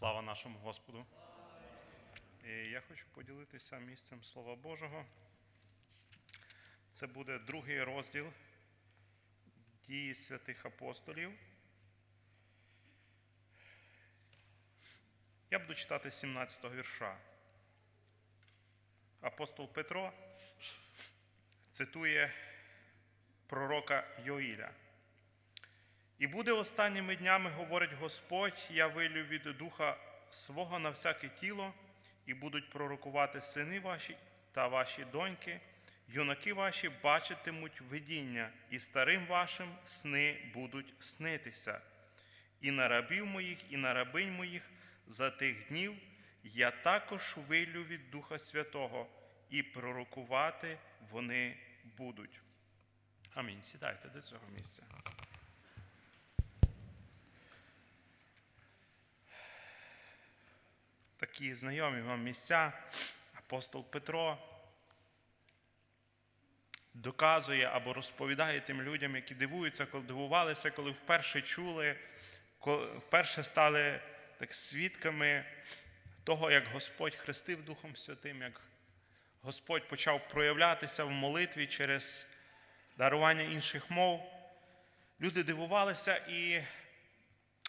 Слава нашому Господу. І я хочу поділитися місцем Слова Божого. Це буде другий розділ дії святих апостолів. Я буду читати 17 го вірша. Апостол Петро цитує пророка Йоїля. І буде останніми днями, говорить Господь, я вилю від духа свого на всяке тіло, і будуть пророкувати сини ваші та ваші доньки, юнаки ваші бачитимуть видіння, і старим вашим сни будуть снитися. І на рабів моїх, і на рабинь моїх за тих днів я також вилю від Духа Святого, і пророкувати вони будуть. Амінь. Сідайте до цього місця. Такі знайомі вам місця. Апостол Петро доказує або розповідає тим людям, які дивуються, коли дивувалися, коли вперше чули, коли вперше стали так свідками того, як Господь хрестив Духом Святим, як Господь почав проявлятися в молитві через дарування інших мов. Люди дивувалися і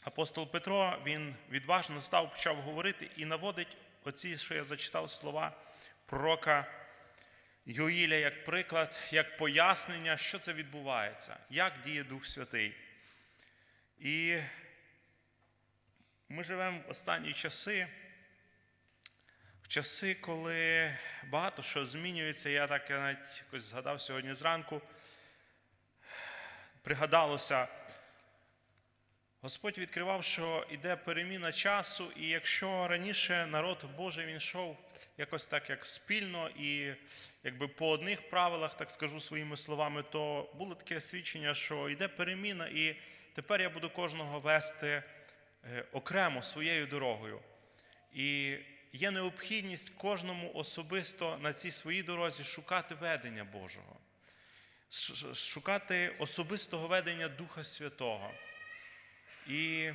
апостол Петро він відважно став, почав говорити і наводить оці, що я зачитав слова пророка Йоїля як приклад, як пояснення, що це відбувається, як діє Дух Святий. І ми живемо в останні часи, в часи, коли багато що змінюється. Я так навіть якось згадав сьогодні зранку, пригадалося. Господь відкривав, що йде переміна часу, і якщо раніше народ Божий він йшов якось так, як спільно і якби по одних правилах, так скажу своїми словами, то було таке свідчення, що йде переміна, і тепер я буду кожного вести е, окремо своєю дорогою. І є необхідність кожному особисто на цій своїй дорозі шукати ведення Божого, шукати особистого ведення Духа Святого. І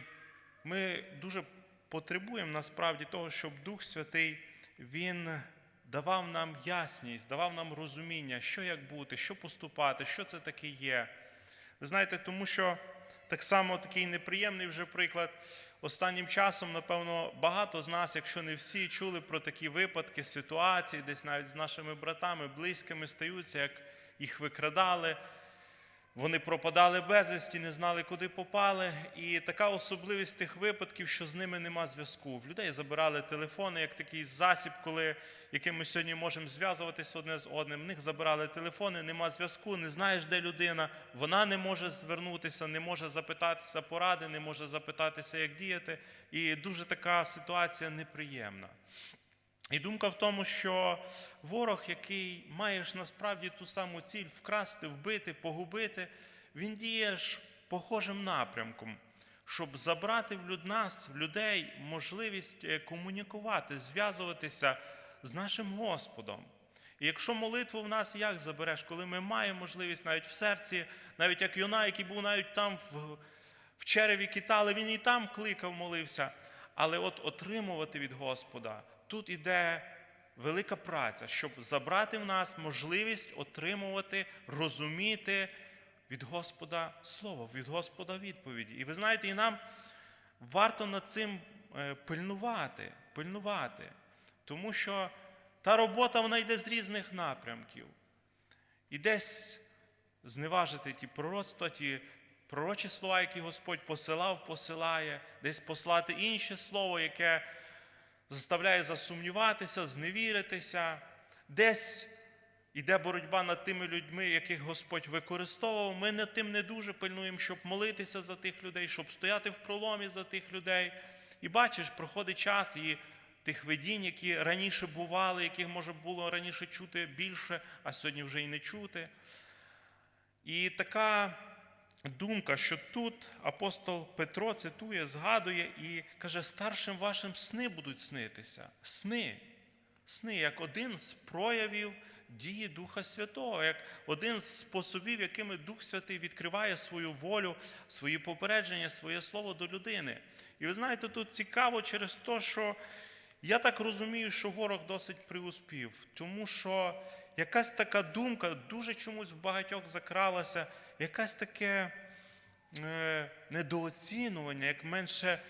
ми дуже потребуємо насправді того, щоб Дух Святий Він давав нам ясність, давав нам розуміння, що як бути, що поступати, що це таке є. Ви знаєте, тому що так само такий неприємний вже приклад. Останнім часом, напевно, багато з нас, якщо не всі, чули про такі випадки, ситуації, десь навіть з нашими братами, близькими стаються, як їх викрадали. Вони пропадали безвісті, не знали, куди попали. І така особливість тих випадків, що з ними нема зв'язку. В людей забирали телефони, як такий засіб, коли яким ми сьогодні можемо зв'язуватись одне з одним. В них забирали телефони, нема зв'язку, не знаєш, де людина. Вона не може звернутися, не може запитатися поради, не може запитатися, як діяти. І дуже така ситуація неприємна. І думка в тому, що ворог, який має ж насправді ту саму ціль вкрасти, вбити, погубити, він діє ж похожим напрямком, щоб забрати в нас, в людей, можливість е, комунікувати, зв'язуватися з нашим Господом. І якщо молитву в нас як забереш, коли ми маємо можливість навіть в серці, навіть як Йона, який був навіть там в, в череві китали, він і там кликав, молився. Але от отримувати від Господа, тут іде велика праця, щоб забрати в нас можливість отримувати, розуміти від Господа Слово, від Господа відповіді. І ви знаєте, і нам варто над цим е, пильнувати, пильнувати, тому що та робота вона йде з різних напрямків. І десь зневажити ті пророцтва, ті пророчі слова, які Господь посилав, посилає, десь послати інше слово, яке заставляє засумніватися, зневіритися, десь іде боротьба над тими людьми, яких Господь використовував. Ми над тим не дуже пильнуємо, щоб молитися за тих людей, щоб стояти в проломі за тих людей. І бачиш, проходить час і тих видінь, які раніше бували, яких може було раніше чути більше, а сьогодні вже й не чути. І така думка, що тут апостол Петро цитує, згадує і каже: старшим вашим сни будуть снитися. Сни. Сни як один з проявів дії Духа Святого, як один з способів, якими Дух Святий відкриває свою волю, свої попередження, своє слово до людини. І ви знаєте, тут цікаво через те, що я так розумію, що ворог досить приуспів, тому що якась така думка дуже чомусь в багатьох закралася, якась таке е, недооцінювання, як менше,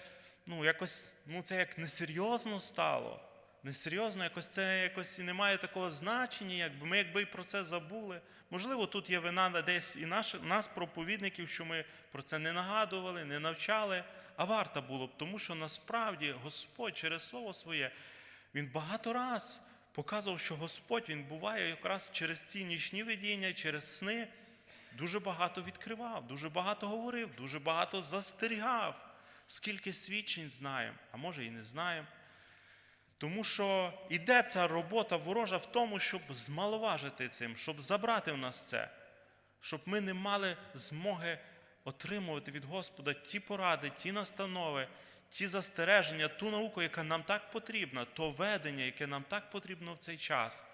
ну, якось, ну, це як несерйозно стало. Несерйозно, якось це якось і не має такого значення, якби ми якби і про це забули. Можливо, тут є вина десь і наш, нас, проповідників, що ми про це не нагадували, не навчали, а варто було б, тому що насправді Господь через Слово своє, Він багато раз показував, що Господь Він буває якраз через ці нічні видіння, через сни, дуже багато відкривав, дуже багато говорив, дуже багато застерігав. Скільки свідчень знаємо, а може і не знаємо. Тому що іде ця робота ворожа в тому, щоб змаловажити цим, щоб забрати в нас це, щоб ми не мали змоги отримувати від Господа ті поради, ті настанови, ті застереження, ту науку, яка нам так потрібна, то ведення, яке нам так потрібно в цей час.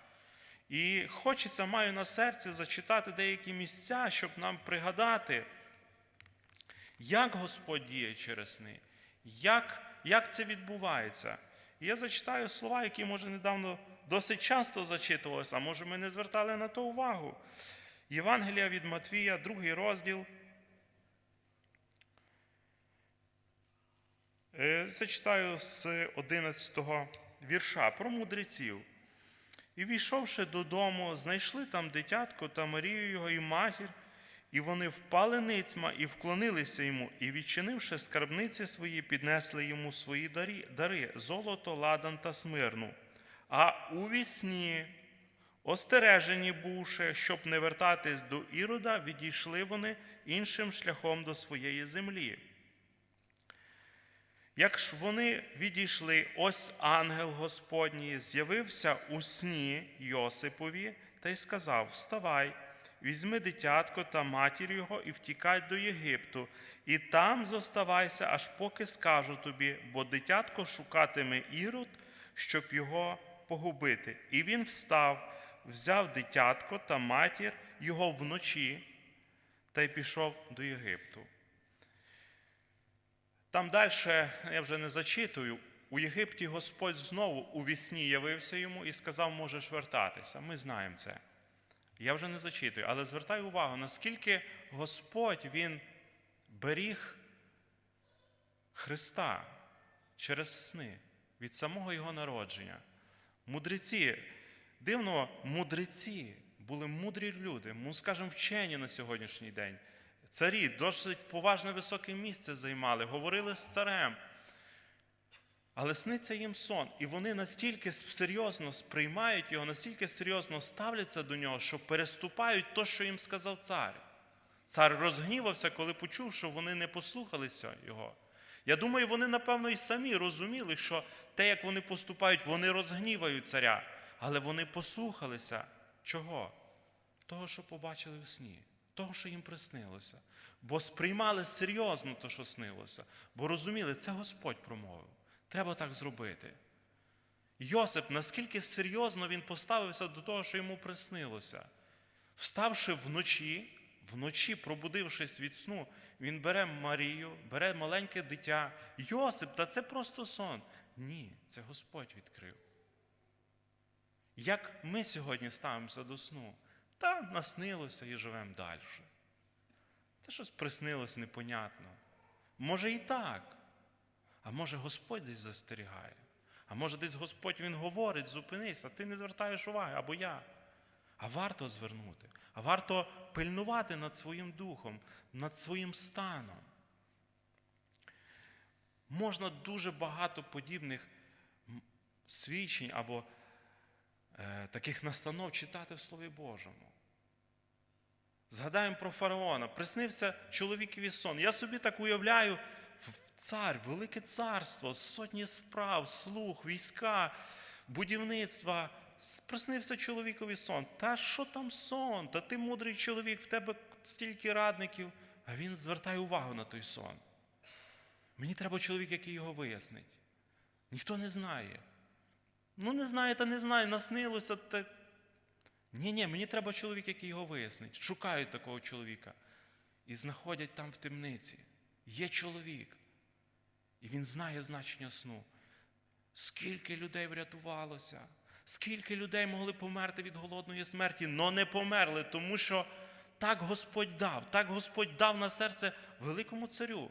І хочеться, маю на серці зачитати деякі місця, щоб нам пригадати, як Господь діє через сни, як, як це відбувається. І я зачитаю слова, які, може, недавно досить часто зачитувалися, а може, ми не звертали на то увагу. Євангелія від Матвія, другий розділ. Е, Зачитаю з 11 вірша про мудреців. І війшовши додому, знайшли там дитятко та Марію його і матір, і вони впали ницьма і вклонилися йому, і, відчинивши скарбниці свої, піднесли йому свої дарі, дари золото, ладан та смирну. А у вісні, остережені бувши, щоб не вертатись до Ірода, відійшли вони іншим шляхом до своєї землі. Як ж вони відійшли, ось ангел Господній з'явився у сні Йосипові та й сказав: Вставай, візьми дитятко та матір його і втікай до Єгипту, і там зоставайся, аж поки скажу тобі, бо дитятко шукатиме ірод, щоб його погубити. І він встав, взяв дитятко та матір його вночі та й пішов до Єгипту. Там далі, я вже не зачитую, у Єгипті Господь знову у вісні явився йому і сказав, можеш вертатися. Ми знаємо це. Я вже не зачитую, але звертаю увагу, наскільки Господь Він беріг Христа через сни від самого Його народження. Мудреці, дивно, мудреці були мудрі люди, ну, скажімо, вчені на сьогоднішній день. Царі досить поважне високе місце займали, говорили з царем. Але сниться їм сон, і вони настільки серйозно сприймають його, настільки серйозно ставляться до нього, що переступають те, що їм сказав цар. Цар розгнівався, коли почув, що вони не послухалися його. Я думаю, вони, напевно, і самі розуміли, що те, як вони поступають, вони розгнівають царя. Але вони послухалися чого? Того, що побачили в сні того, що їм приснилося. Бо сприймали серйозно те, що снилося, бо розуміли, це Господь промовив. Треба так зробити. Йосип, наскільки серйозно він поставився до того, що йому приснилося. Вставши вночі, вночі, пробудившись від сну, він бере Марію, бере маленьке дитя. Йосип, та це просто сон. Ні, це Господь відкрив. Як ми сьогодні ставимося до сну? Та наснилося і живемо далі. Та щось приснилось непонятно. Може і так. А може Господь десь застерігає. А може десь Господь Він говорить, зупинись, а ти не звертаєш уваги, або я. А варто звернути, а варто пильнувати над своїм духом, над своїм станом. Можна дуже багато подібних свідчень або таких настанов читати в Слові Божому. Згадаємо про фараона. Приснився чоловікові сон. Я собі так уявляю, цар, велике царство, сотні справ, слух, війська, будівництва. Приснився чоловікові сон. Та що там сон? Та ти мудрий чоловік, в тебе стільки радників. А він звертає увагу на той сон. Мені треба чоловік, який його вияснить. Ніхто не знає. Ну, не знає, та не знає, наснилося. Та... Ні, ні, мені треба чоловік, який його вияснить. Шукають такого чоловіка. І знаходять там в темниці. Є чоловік. І він знає значення сну. Скільки людей врятувалося, скільки людей могли померти від голодної смерті, но не померли, тому що так Господь дав, так Господь дав на серце великому царю.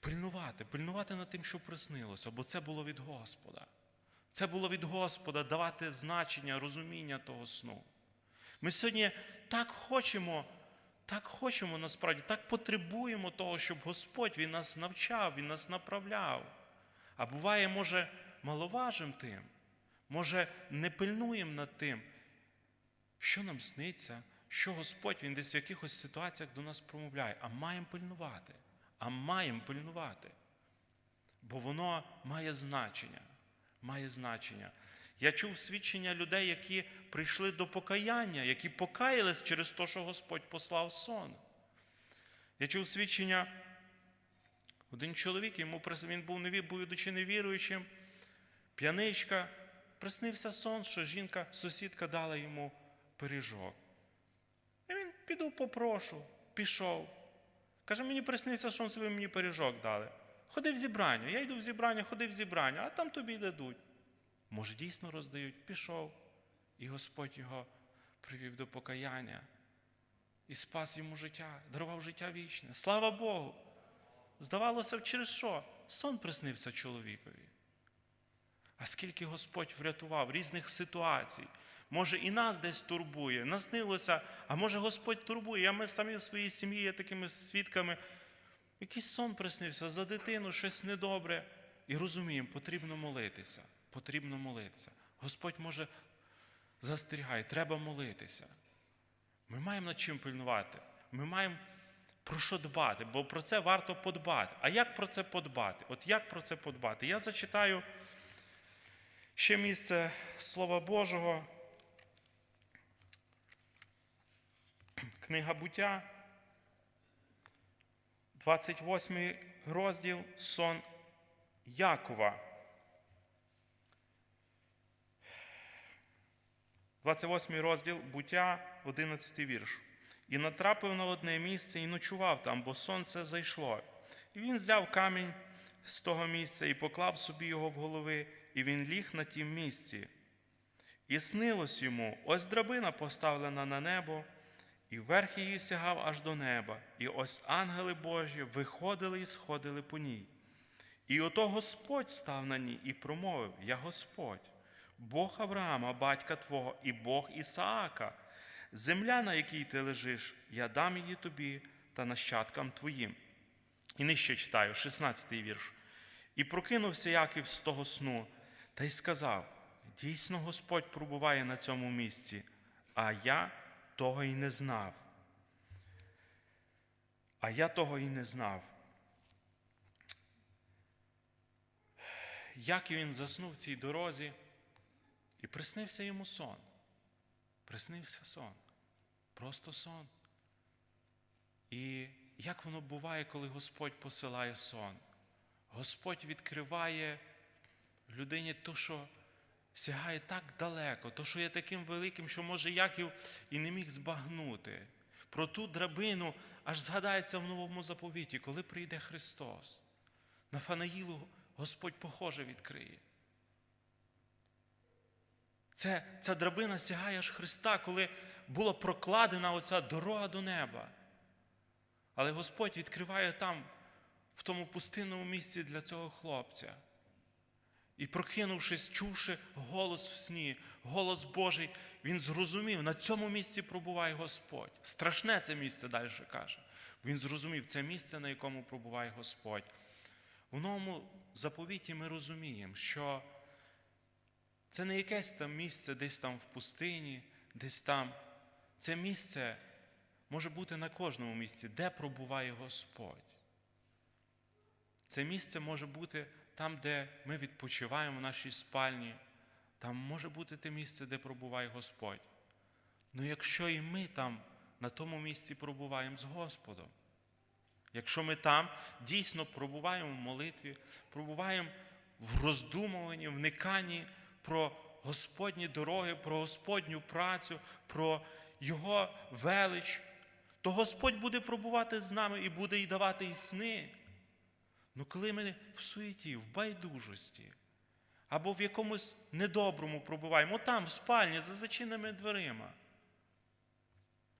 Пильнувати, пильнувати над тим, що приснилося, бо це було від Господа. Це було від Господа давати значення, розуміння того сну. Ми сьогодні так хочемо, так хочемо насправді, так потребуємо того, щоб Господь Він нас навчав, Він нас направляв. А буває, може, маловажим тим, може, не пильнуємо над тим, що нам сниться, що Господь Він десь в якихось ситуаціях до нас промовляє, а маємо пильнувати, а маємо пильнувати. Бо воно має значення. Має значення. Я чув свідчення людей, які прийшли до покаяння, які покаялись через те, що Господь послав сон. Я чув свідчення, один чоловік, йому він був будучи невіруючим, п'яничка, приснився сон, що жінка, сусідка дала йому пиріжок. І він піду попрошу, пішов. Каже, мені приснився, що ви мені пиріжок дали. Ходи в зібрання. Я йду в зібрання, ходи в зібрання, а там тобі дадуть. Може, дійсно роздають, пішов. І Господь його привів до покаяння і спас йому життя, дарував життя вічне. Слава Богу! Здавалося, через що? Сон приснився чоловікові. А скільки Господь врятував різних ситуацій. Може, і нас десь турбує, наснилося, а може Господь турбує. А ми самі в своїй сім'ї є такими свідками. Якийсь сон приснився за дитину, щось недобре. І розуміємо, потрібно молитися. Потрібно молитися. Господь може застерігає, треба молитися. Ми маємо над чим пильнувати. Ми маємо про що дбати, бо про це варто подбати. А як про це подбати? От як про це подбати? Я зачитаю ще місце Слова Божого. Книга буття, 28 розділ сон Якова. 28 розділ буття, 11 вірш. І натрапив на одне місце і ночував там, бо сонце зайшло. І він взяв камінь з того місця і поклав собі його в голови, і він ліг на тім місці. І снилось йому, ось драбина поставлена на небо, і верх її сягав аж до неба, і ось ангели Божі виходили і сходили по ній. І ото Господь став на ній і промовив: Я Господь, Бог Авраама, батька Твого, і Бог Ісаака. Земля, на якій ти лежиш, я дам її тобі та нащадкам твоїм. І нижче читаю, 16-й вірш. І прокинувся Яків з того сну, та й сказав: Дійсно, Господь пробуває на цьому місці, а я того й не знав. А я того й не знав. Як він заснув в цій дорозі, і приснився йому сон. Приснився сон. Просто сон. І як воно буває, коли Господь посилає сон? Господь відкриває людині то, що сягає так далеко, то, що є таким великим, що може Яків і не міг збагнути. Про ту драбину аж згадається в новому заповіті, коли прийде Христос. На Фанаїлу Господь похоже відкриє. Це, Ця драбина сягає аж Христа, коли була прокладена оця дорога до неба. Але Господь відкриває там, в тому пустинному місці для цього хлопця. І, прокинувшись, чувши голос в сні, голос Божий, він зрозумів, на цьому місці пробуває Господь. Страшне це місце далі каже. Він зрозумів, це місце, на якому пробуває Господь. В новому заповіті ми розуміємо, що це не якесь там місце десь там в пустині, десь там. Це місце може бути на кожному місці, де пробуває Господь. Це місце може бути там, де ми відпочиваємо в нашій спальні. Там може бути те місце, де пробуває Господь. Ну якщо і ми там на тому місці пробуваємо з Господом, якщо ми там дійсно пробуваємо в молитві, пробуваємо в роздумуванні, вниканні про Господні дороги, про Господню працю, про Його велич, то Господь буде пробувати з нами і буде й давати і сни. Ну коли ми в суеті, в байдужості, або в якомусь недоброму пробуваємо, там, в спальні, за зачиненими дверима.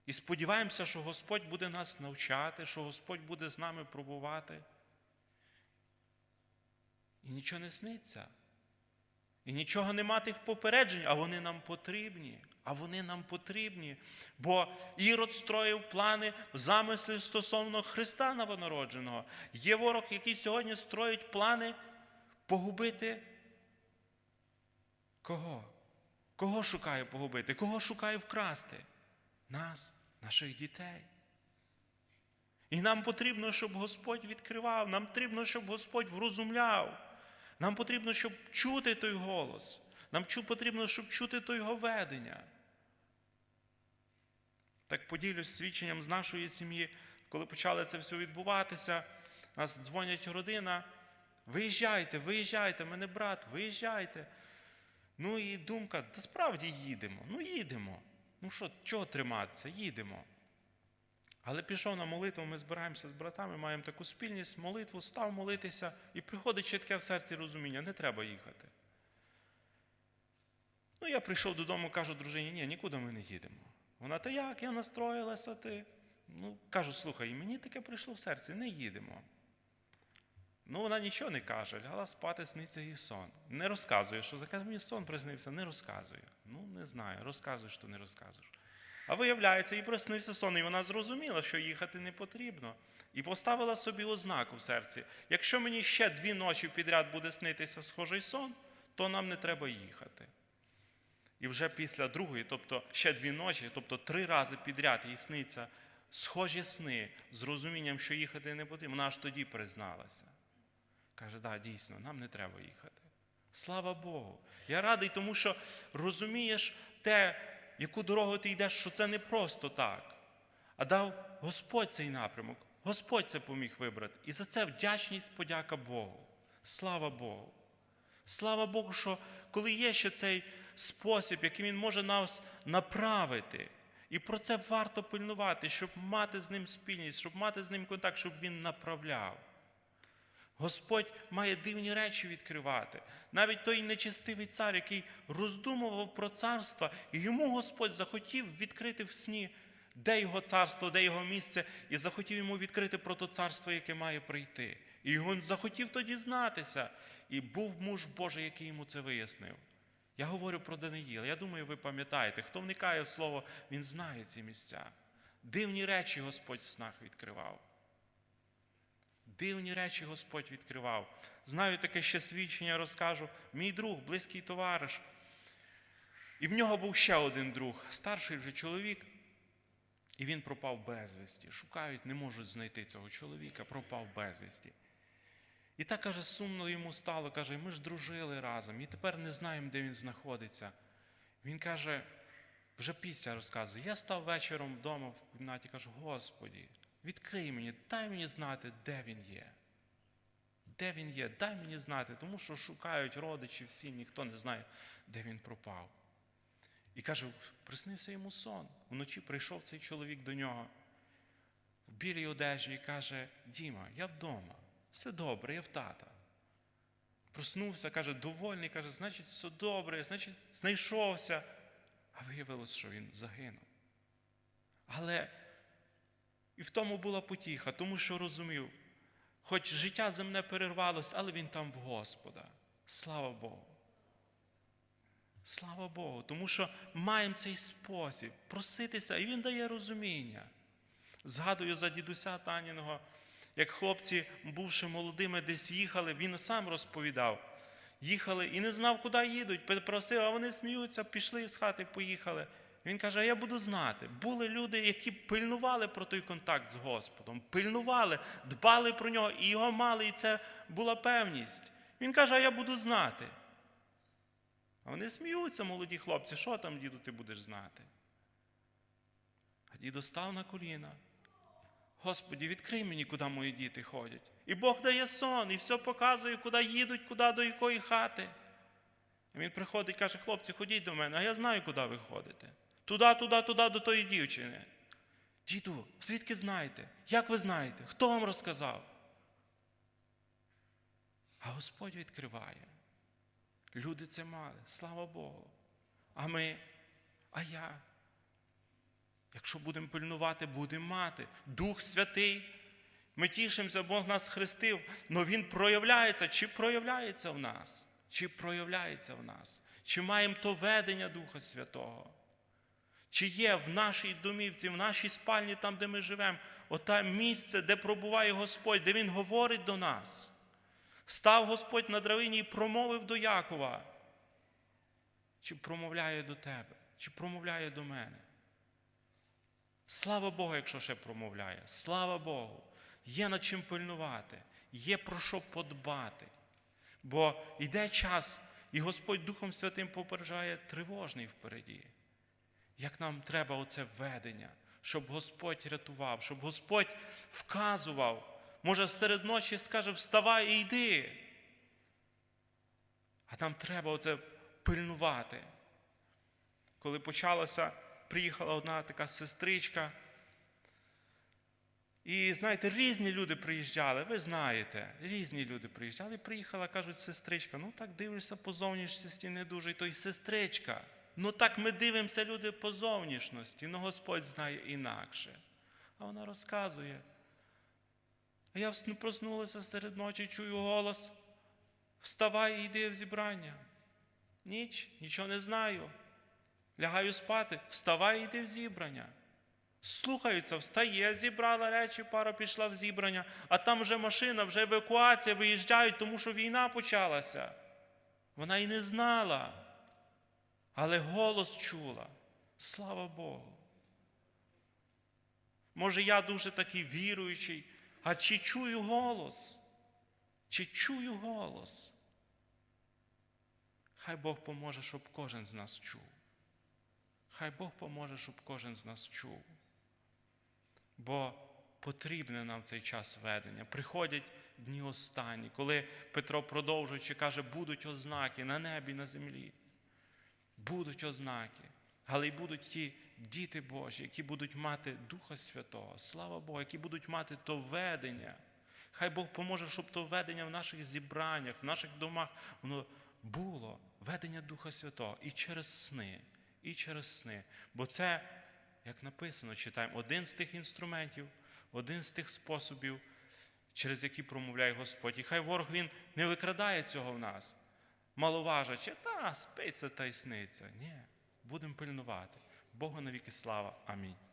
І сподіваємося, що Господь буде нас навчати, що Господь буде з нами пробувати. І нічого не сниться. І нічого нема тих попереджень, а вони нам потрібні. А вони нам потрібні. Бо Ірод строїв плани, замисли стосовно Христа новонародженого. Є ворог, який сьогодні строїть плани погубити кого? Кого шукає погубити? Кого шукає вкрасти? Нас, наших дітей. І нам потрібно, щоб Господь відкривав, нам потрібно, щоб Господь врозумляв. Нам потрібно, щоб чути той голос. Нам потрібно, щоб чути то його ведення. Так поділюсь свідченням з нашої сім'ї, коли почали це все відбуватися, нас дзвонять родина. Виїжджайте, виїжджайте, мене брат, виїжджайте. Ну і думка, та справді їдемо. Ну їдемо. Ну що, чого триматися? Їдемо. Але пішов на молитву, ми збираємося з братами, маємо таку спільність, молитву, став молитися, і приходить ще таке в серці розуміння, не треба їхати. Ну, я прийшов додому, кажу дружині, ні, нікуди ми не їдемо. Вона, та як, я настроїлася, ти. Ну, кажу, слухай, мені таке прийшло в серці, не їдемо. Ну, вона нічого не каже, лягла спати, сниться їй сон. Не розказує, що закаже, мені сон приснився, не розказує. Ну, не знаю, розказуєш, то не розказуєш. А виявляється, їй приснився сон, і вона зрозуміла, що їхати не потрібно. І поставила собі ознаку в серці. Якщо мені ще дві ночі підряд буде снитися схожий сон, то нам не треба їхати. І вже після другої, тобто ще дві ночі, тобто три рази підряд їй сниться схожі сни з розумінням, що їхати не потрібно. Вона аж тоді призналася. Каже, да, дійсно, нам не треба їхати. Слава Богу. Я радий, тому що розумієш те, яку дорогу ти йдеш, що це не просто так, а дав Господь цей напрямок. Господь це поміг вибрати. І за це вдячність, подяка Богу. Слава Богу. Слава Богу, що коли є ще цей спосіб, який Він може нас направити. І про це варто пильнувати, щоб мати з ним спільність, щоб мати з ним контакт, щоб він направляв. Господь має дивні речі відкривати. Навіть той нечестивий цар, який роздумував про царство, і йому Господь захотів відкрити в сні, де його царство, де його місце, і захотів йому відкрити про то царство, яке має прийти. І він захотів тоді знатися. І був муж Божий, який йому це вияснив. Я говорю про Даниїла. Я думаю, ви пам'ятаєте, хто вникає в слово, він знає ці місця. Дивні речі Господь в снах відкривав. Дивні речі Господь відкривав. Знаю таке ще свідчення, розкажу. Мій друг, близький товариш. І в нього був ще один друг, старший вже чоловік, і він пропав безвісті. Шукають, не можуть знайти цього чоловіка, пропав безвісті. І так каже, сумно йому стало, каже, ми ж дружили разом, і тепер не знаємо, де він знаходиться. Він каже, вже після розказує, я став вечором вдома в кімнаті, кажу, Господі, відкрий мені, дай мені знати, де він є. Де він є, дай мені знати, тому що шукають родичі всі, ніхто не знає, де він пропав. І каже, приснився йому сон. Вночі прийшов цей чоловік до нього в білій одежі і каже: Діма, я вдома, все добре, я в тата. Проснувся, каже, довольний, каже, значить, все добре, значить, знайшовся. А виявилось, що він загинув. Але і в тому була потіха, тому що розумів, хоч життя земне перервалось, але він там в Господа. Слава Богу. Слава Богу, тому що маємо цей спосіб проситися, і він дає розуміння. Згадую за дідуся Таніного, як хлопці, бувши молодими, десь їхали, він сам розповідав. Їхали і не знав, куди їдуть. Просив, а вони сміються, пішли з хати, поїхали. Він каже: а я буду знати. Були люди, які пильнували про той контакт з Господом, пильнували, дбали про нього, і його мали, і це була певність. Він каже, а я буду знати. А вони сміються, молоді хлопці, що там, діду, ти будеш знати? А дідо став на коліна. Господі, відкрий мені, куди мої діти ходять. І Бог дає сон, і все показує, куди їдуть, куди до якої хати. І він приходить і каже, хлопці, ходіть до мене, а я знаю, куди ви ходите. Туди, туди, туди, до тої дівчини. Діду, звідки знаєте? Як ви знаєте? Хто вам розказав? А Господь відкриває. Люди це мали, слава Богу. А ми, а я. Якщо будемо пильнувати, будемо мати. Дух Святий. Ми тішимося, Бог нас хрестив, але Він проявляється, чи проявляється в нас, чи проявляється в нас, чи маємо то ведення Духа Святого. Чи є в нашій домівці, в нашій спальні, там, де ми живемо, оте місце, де пробуває Господь, де Він говорить до нас. Став Господь на дравині і промовив до Якова. Чи промовляє до тебе, чи промовляє до мене? Слава Богу, якщо ще промовляє. Слава Богу. Є над чим пильнувати, є про що подбати. Бо йде час, і Господь Духом Святим попереджає тривожний впереді. Як нам треба оце ведення, щоб Господь рятував, щоб Господь вказував. Може, серед ночі скаже, вставай і йди. А нам треба оце пильнувати. Коли почалося, приїхала одна така сестричка. І знаєте, різні люди приїжджали, ви знаєте, різні люди приїжджали, приїхала, кажуть, сестричка, ну так дивишся по зовнішності не дуже, і то й сестричка. Ну так ми дивимося, люди по зовнішності, ну Господь знає інакше. А вона розказує. А я проснулася серед ночі, чую голос. Вставай і йди в зібрання. Ніч, нічого не знаю. Лягаю спати, вставай і йди в зібрання. Слухаються, встає, зібрала речі, пара пішла в зібрання, а там вже машина, вже евакуація, виїжджають, тому що війна почалася. Вона й не знала, але голос чула. Слава Богу. Може, я дуже такий віруючий, а чи чую голос? Чи чую голос? Хай Бог поможе, щоб кожен з нас чув. Хай Бог поможе, щоб кожен з нас чув. Бо потрібне нам цей час ведення. Приходять дні останні, коли Петро продовжуючи каже, будуть ознаки на небі, на землі. Будуть ознаки, але й будуть ті діти Божі, які будуть мати Духа Святого, слава Богу, які будуть мати то ведення. Хай Бог поможе, щоб то ведення в наших зібраннях, в наших домах, воно було ведення Духа Святого і через сни, і через сни. Бо це, як написано, читаємо, один з тих інструментів, один з тих способів, через які промовляє Господь. І хай ворог він не викрадає цього в нас, маловажачи, та спиться та й сниться. Ні, будемо пильнувати. Богу навіки слава. Амінь.